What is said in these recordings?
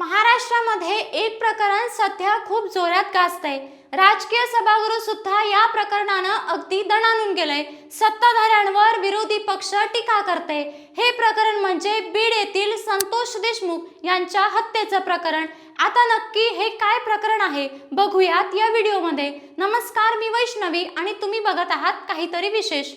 महाराष्ट्रामध्ये एक प्रकरण सध्या खूप जोरात गाजतंय. राजकीय सभागृह सुद्धा या प्रकरणानं अगदी दणानून गेलंय. सत्ताधाऱ्यांवर विरोधी पक्ष टीका करते हे प्रकरण म्हणजे बीड येथील संतोष देशमुख यांच्या हत्येचं प्रकरण. आता नक्की हे काय प्रकरण आहे? बघूयात या व्हिडिओमध्ये. नमस्कार मी वैष्णवी आणि तुम्ही बघत आहात काहीतरी विशेष.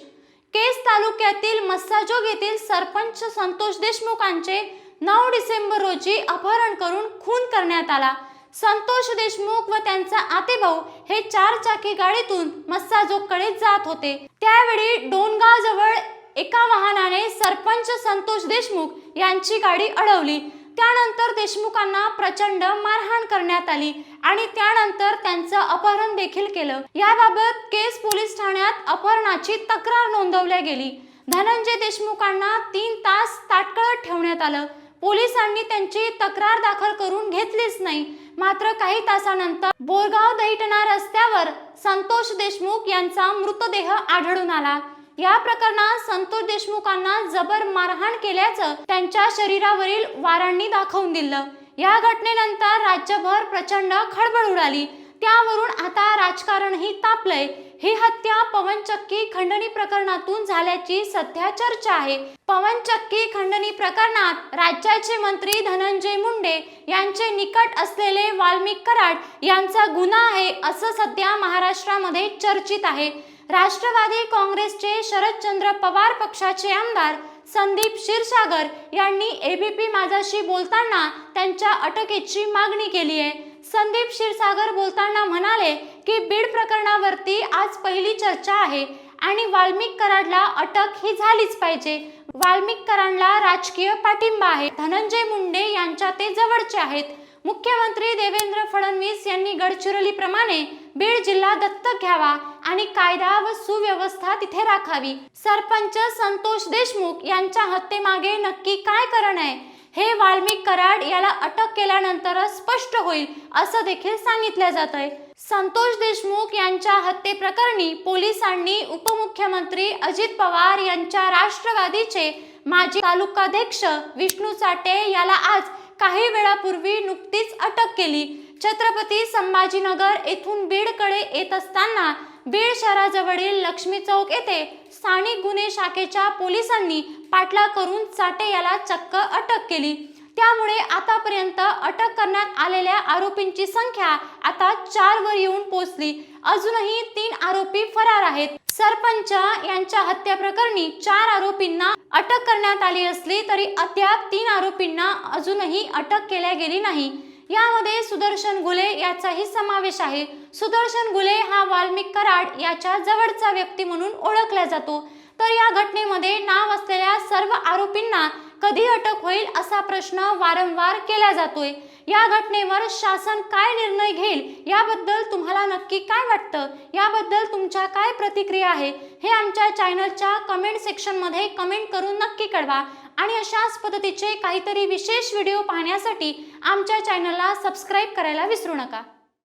केस तालुक्यातील मस्साजोग येथील सरपंच संतोष देशमुखांचे नऊ डिसेंबर रोजी अपहरण करून खून करण्यात आला. संतोष देशमुख व त्यांचा आतेभाऊ हे चार चाकी गाडीतून मस्साजोगकडे जात होते. त्यावेळी डोनगाव जवळ एका वाहनाने सरपंच संतोष देशमुख यांची गाडी अडवली. त्यानंतर देशमुखांना प्रचंड मारहाण करण्यात आली आणि त्यानंतर त्यांचं अपहरण देखील केलं. याबाबत केस पोलीस ठाण्यात अपहरणाची तक्रार नोंदवल्या गेली. धनंजय देशमुखांना तीन तास ताटकळत ठेवण्यात आलं. पोलिसांनी त्यांची तक्रार दाखल करून घेतलीच नाही. मात्र काही तासानंतर बोरगाव दहिटणा रस्त्यावर संतोष देशमुख यांचा मृतदेह आढळून आला. या प्रकरणात संतोष देशमुखांना जबर मारहाण केल्याचं त्यांच्या शरीरावरील वारांनी दाखवून दिलं. या घटनेनंतर राज्यभर प्रचंड खळबळ उडाली. त्यावरून आता राजकारणही तापलंय. ही हत्या पवन चक्की खंडणी प्रकरणातून झाल्याची सध्या चर्चा आहे. पवन चक्की खंडणी प्रकरणात राज्याचे मंत्री धनंजय मुंडे यांचे निकट असलेले वाल्मिक कराड यांचा गुन्हा आहे असं सध्या महाराष्ट्रामध्ये चर्चित आहे. राष्ट्रवादी काँग्रेसचे शरदचंद्र पवार पक्षाचे आमदार संदीप क्षीरसागर यांनी एबीपी माझाशी बोलताना त्यांच्या अटकेची मागणी केली आहे. संदीप क्षीरसागर बोलताना म्हणाले की बीड प्रकरणावरती आज पहिली चर्चा आहे आणि वाल्मिक कराडला अटक ही झालीच पाहिजे. वाल्मिक कराडला राजकीय पाठिंबा आहे. धनंजय मुंडे यांच्या ते जवळचे आहेत. मुख्यमंत्री देवेंद्र फडणवीस यांनी गडचिरोलीप्रमाणे बीड जिल्हा दत्तक घ्यावा आणि कायदा व सुव्यवस्था तिथे राखावी. सरपंच संतोष देशमुख यांच्या हत्येमागे नक्की काय कारण आहे? हे वाल्मिक कराड याला अटक केल्यानंतरच स्पष्ट होईल असं देखील सांगितलं जात आहे संतोष देशमुख यांच्या हत्येप्रकरणी पोलिसांनी उपमुख्यमंत्री अजित पवार यांच्या राष्ट्रवादीचे माजी तालुकाध्यक्ष विष्णू चाटे याला आज काही वेळापूर्वी नुकतीच अटक केली. छत्रपती संभाजीनगर येथून बीडकडे येत असताना बीड शहराजवळील लक्ष्मी चौक येथे स्थानिक गुन्हे शाखेच्या पोलिसांनी पाठलाग करून चाटे याला चक्क अटक केली. त्यामुळे आतापर्यंत अटक करण्यात आलेल्या आरोपींची संख्या आता चार वर येऊन पोहोचली अजूनही तीन आरोपी फरार आहेत. सरपंच यांच्या हत्या प्रकरणी चार आरोपींना अटक करण्यात आली असली तरी अद्याप तीन आरोपींना अजूनही अटक केल्या गेली नाही. यामध्ये सुदर्शन गुले याचाही समावेश आहे. सुदर्शन गुले हा वाल्मिक कराड याच्या जवळचा व्यक्ती म्हणून ओळखला जातो. तर या घटनेमध्ये नाव असलेल्या सर्व आरोपींना कधी अटक होईल असा प्रश्न वारंवार केला जातोय. या घटनेवर शासन काय निर्णय घेईल? याबद्दल तुम्हाला नक्की काय वाटतं? याबद्दल तुमच्या काय प्रतिक्रिया आहे? हे आमच्या चॅनलच्या कमेंट सेक्शनमध्ये कमेंट करून नक्की कळवा. आणि अशाच पद्धतीचे काहीतरी विशेष व्हिडिओ पाहण्यासाठी आमच्या चॅनलला सबस्क्राईब करायला विसरू नका.